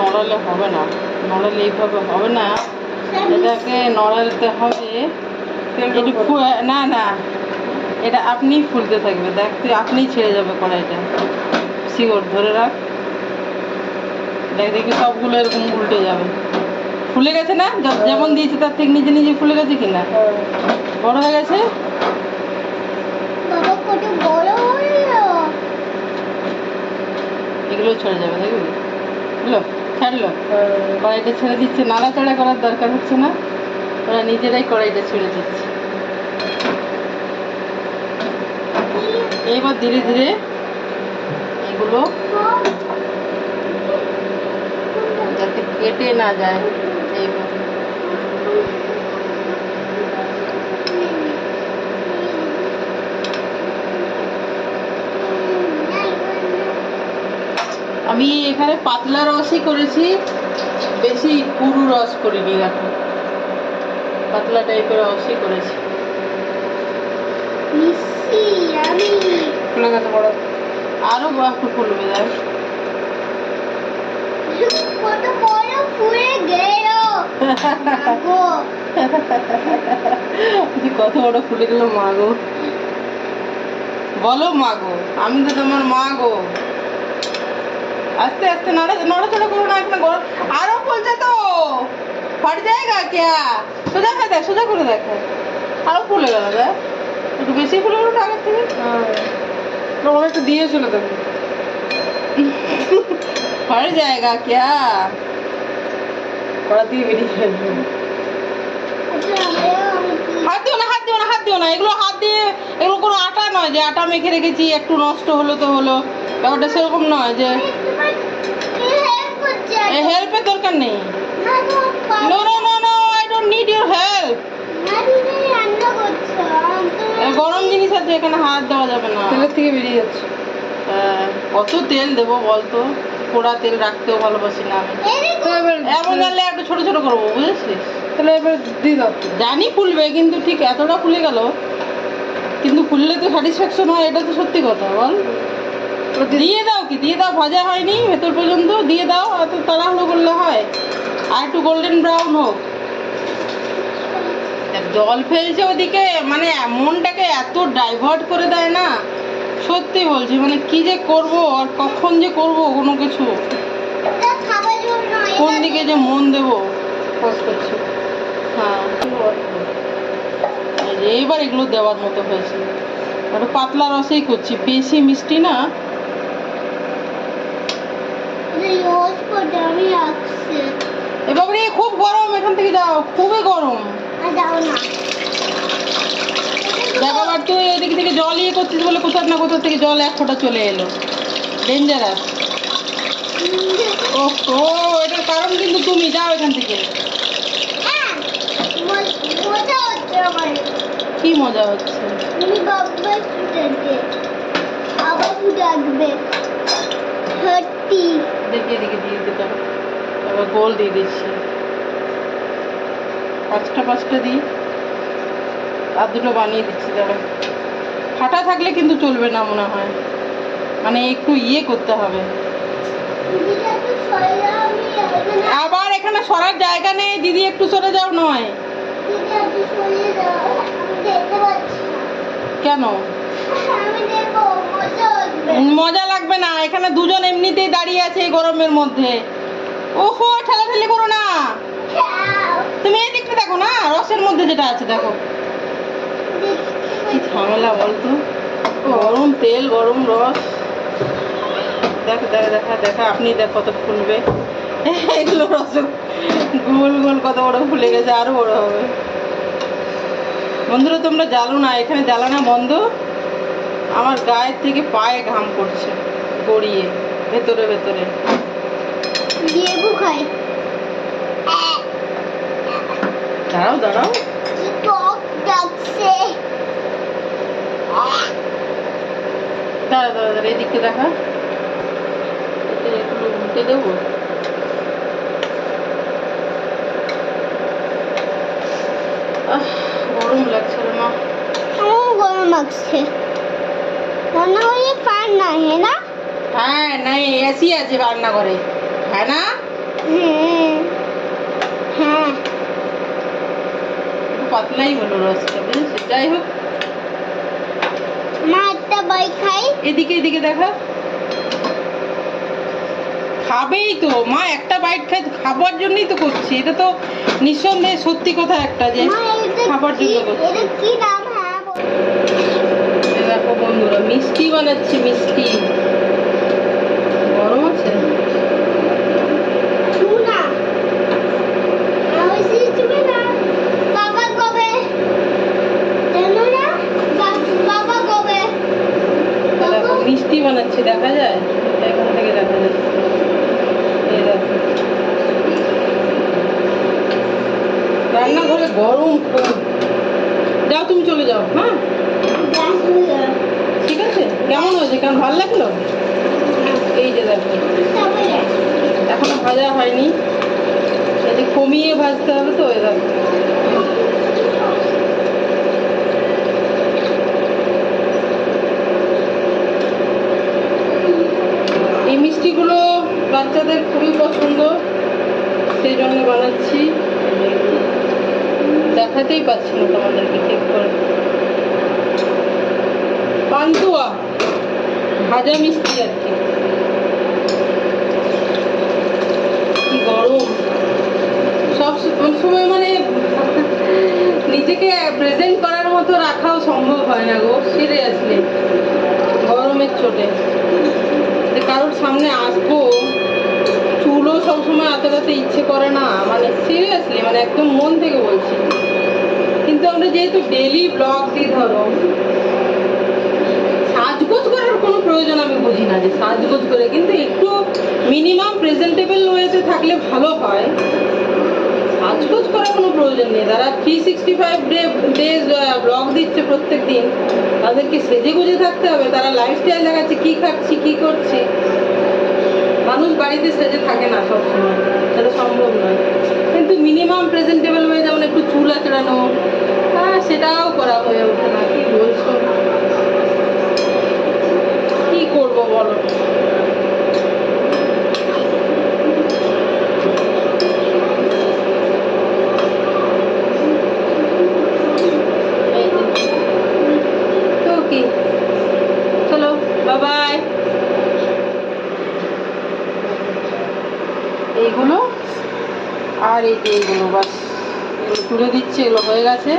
নড়ালে হবে না। নড়ালে এইভাবে হবে না। এটাকে নড়ালতে হবে। না না। এটা আপনিই ফুলতে থাকবে। দেখ তুই আপনিই ছেড়ে যাবে কড়াইটা। শিওর ধরে রাখ। দেখ দেখি সবগুলো এরকম উল্টে যাবে। ফুলে গেছে না? যেমন দিয়েছি তার থেকে নিজে নিজে ফুলে গেছে কিনা? বড় হয়ে গেছে? এগুলো ছেড়ে যাবে দেখবি? হলো? ছাড়লো। কড়াইটা ছেড়ে দিচ্ছে, নাড়াচাড়া করার দরকার হচ্ছে না। ওরা নিজেরাই কড়াইটা ছেড়ে দিচ্ছে। এইবার ধীরে ধীরে এগুলো যাতে কেটে না যায় এইবার আমি এখানে পাতলা রসই করেছি বেশি পুরু রস করিনি এখন। পাতলা টাইপের রসই করেছি। গেছে বড়? আরও একটু ফুলবে কত বড় ফুলে গেল। গো যে কত বড় ফুলে গেল মা বলো মাগো। আমি তো তোমার মা গো আস্তে আস্তে, নড়া নড়াচড়া করো না একটা গরম আরও ফুলছে তো। ফাট জায়গা ক্যা সোজা করে দেখ, সোজা করে দেখ। আরও ফুলে গেল, দেখ। একটু বেশি ফুলে গেল আগের থেকে। অনেকটা দিয়েছিল তুমি ফাট জায়গা ক্যা কড়া দিয়ে বেরিয়ে ফেলবে হাত দিও না, হাত দিও না, হাত দিও না। এগুলো হাত দিয়ে, এগুলো কোনো আটা নয় যে আটা মেখে রেখেছি, একটু নষ্ট হলো তো হলো। ব্যাপারটা সেরকম নয় যে হেল্পের দরকার নেই। No no no no I don't need your help গরম জিনিস আছে এখানে হাত দেওয়া যাবে না। তেলের থেকে বেরিয়ে যাচ্ছে। হ্যাঁ, কত তেল দেবো বলতো? পোড়া তেল রাখতেও ভালোবাসি না আমি। এমন জানলে একটু ছোট ছোট করব বুঝেছিস? তাহলে এবার দিয়ে দাও। জানি ফুলবে কিন্তু ঠিক এতটা ফুলে গেল। কিন্তু ফুললে তো স্যাটিসফ্যাকশন হয় এটা তো সত্যি কথা বল। দিয়ে দাও কি? দিয়ে দাও ভাজা হয়নি ভেতর পর্যন্ত দিয়ে দাও এত তাড়াহুড়ো করলে হয়। আর একটু গোল্ডেন ব্রাউন হোক। জল ফেলছে ওদিকে মানে মনটাকে এত ডাইভার্ট করে দেয় না। সত্যি বলছি মানে কি যে করব আর কখন যে করব কোনো কিছু। কোন দিকে যে মন দেবো? হ্যাঁ এইবার এগুলো দেওয়ার মতো হয়েছে। একটু পাতলা রসেই করছি বেশি মিষ্টি না। এবার খুব গরম এখান থেকে যাও। খুবই গরম। দেখ আবার তুই এদিক থেকে জল ইয়ে করছিস বলে কোথাও না কোথাও থেকে জল এক ফোঁটা চলে এলো। ডেঞ্জারাস ও এটার কারণ কিন্তু তুমি যাও এখান থেকে। হ্যাঁ, কি মজা হচ্ছে? আবার ফুটাবে সত্যি দেখি এদিকে দিয়ে দিতাম এবার গোল দিয়ে দিচ্ছি। পাঁচটা পাঁচটা দিই। আর দুটো বানিয়ে দিচ্ছি দাঁড়া। ফাটা থাকলে কিন্তু চলবে না মনে হয়। মানে একটু ইয়ে করতে হবে। আবার এখানে সরার জায়গা নেই। দিদি একটু সরে যাও নয়। কেন? মজা লাগবে না, এখানে দুজন এমনিতেই দাঁড়িয়ে আছে এই গরমের মধ্যে। ওহো, ঠেলাঠেলি করো না। তুমি এই দিকটা দেখো না, রসের মধ্যে যেটা আছে, দেখো। কি ঝামেলা বলতো? গরম তেল, গরম রস। দেখ, দেখা দেখা দেখা আপনি দেখ কত ফুলবে। এগুলো রস গোল গোল কত বড় ফুলে গেছে, আরও বড় হবে। বন্ধুরা, তোমরা জ্বালো না, এখানে জ্বালানা বন্ধ। আমার গায়ের থেকে পায়ে ঘাম পড়ছে গড়িয়ে ভেতরে ভেতরে। লেবু খাই। দাঁড়াও দাঁড়াও। টক লাগছে দাঁড়া দাঁড়া দাঁড়া এদিকে দেখা। একটু উল্টে দেবো। আহ গরম লাগছে মা। গরম লাগছে? হয় হে না? হ্যাঁ নাই এসি আছে রান্নাঘরে। হ্যাঁ না? হ্যাঁ হ্যাঁ। পাতলাই হলো রসটা বুঝেছিস যাই হোক। মা একটা খাই। এদিকে এদিকে দেখা। খাবেই তো। মা একটা বাইট খাই খাবার জন্যই তো করছি। এটা তো নিঃসন্দেহে সত্যি কথা একটা যে খাবার জন্য করছি। এটা কি নাম? হ্যাঁ বন্ধুরা মিষ্টি বানাচ্ছি মিষ্টি। গরম আছে? মিষ্টি বানাচ্ছি দেখা যায়? এখান থেকে দেখা যায়। এই দেখো। রান্নাঘরে গরম যাও তুমি চলে যাও হ্যাঁ গ্যাস হয়ে গেল ঠিক আছে কেমন হয়েছে? কেমন ভালো লাগল? এই যে দেখো। এখনও ভাজা হয়নি। এই যে কমিয়ে ভাজতে হবে তো এই দেখো এই মিষ্টিগুলো বাচ্চাদের খুবই পছন্দ সেই জন্য বানাচ্ছি। দেখাতেই পাচ্ছি না তোমাদেরকে ঠিক করে। পান্তুয়া। ভাজা মিষ্টি আর কি। গরম। সব সময় মানে নিজেকে প্রেজেন্ট করার মতো রাখাও সম্ভব হয় না গো সিরিয়াসলি গরমের চোটে। কারোর সামনে আসব, চুলও সবসময় আতাতে ইচ্ছে করে না। মানে সিরিয়াসলি মানে একদম মন থেকে বলছি। কিন্তু আমরা যেহেতু ডেলি ব্লগ দিই, ধরো, সাজগোজ কোনো প্রয়োজন আমি বুঝি না, যে সাজগোজ করে। কিন্তু একটু মিনিমাম প্রেজেন্টেবল ওয়েতে থাকলে ভালো হয়। সাজগোজ করার কোনো প্রয়োজন নেই। যারা three sixty five day days blog দিচ্ছে প্রত্যেক দিন তাদেরকে সেজে গুজে থাকতে হবে। তারা লাইফস্টাইল দেখাচ্ছে, কী খাচ্ছি, কী করছি। মানুষ বাড়িতে সেজে থাকে না সবসময়। সেটা সম্ভব নয়। কিন্তু মিনিমাম প্রেজেন্টেবল হয়ে যেমন একটু চুল আঁচড়ানো হ্যাঁ সেটাও করা হয়ে ওঠে না কি বলছো কি করব বলো এই যে। তো কি চলো বাবাই এইগুলো আর এই যে এগুলো বাস। তুলে দিচ্ছে এগুলো হয়ে গেছে।